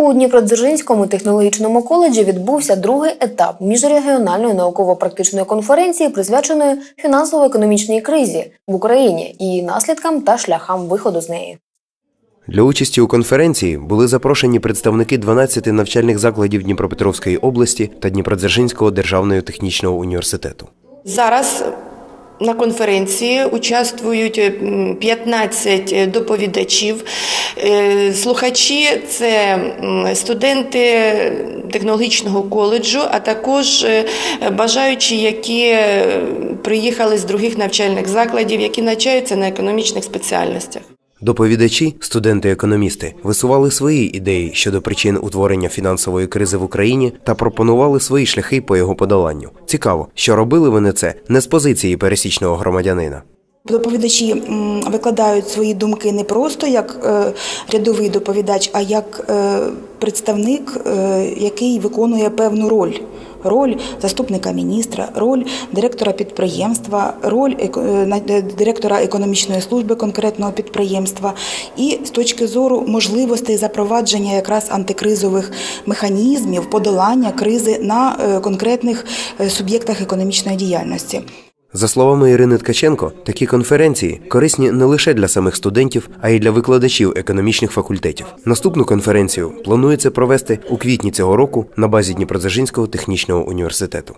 У Дніпродзержинському технологічному коледжі відбувся другий етап міжрегіональної науково-практичної конференції, присвяченої фінансово-економічній кризі в Україні, її наслідкам та шляхам виходу з неї. Для участі у конференції були запрошені представники 12 навчальних закладів Дніпропетровської області та Дніпродзержинського державного технічного університету. Зараз на конференції участвують м, 15 доповідачів. Е, Слухачі це студенти технологічного коледжу, а також е, бажаючі, які е, приїхали з других навчальних закладів, які навчаються на економічних спеціальностях. Доповідачі, студенти-економісти, висували свої ідеї щодо причин утворення фінансової кризи в Україні та пропонували свої шляхи по його подоланню. Цікаво, що робили вони це не з позиції пересічного громадянина. Доповідачі викладають свої думки не просто як е, рядовий доповідач, а як е, представник, е, який виконує певну роль. Роль заступника міністра, роль директора підприємства, роль е, е, директора економічної служби конкретного підприємства, і з точки зору можливостей запровадження якраз антикризових механізмів подолання кризи на е, конкретних суб'єктах економічної діяльності. За словами Ірини Ткаченко, такі конференції корисні не лише для самих студентів, а й для викладачів економічних факультетів. Наступну конференцію планується провести у квітні цього року на базі Дніпродзержинського технічного університету.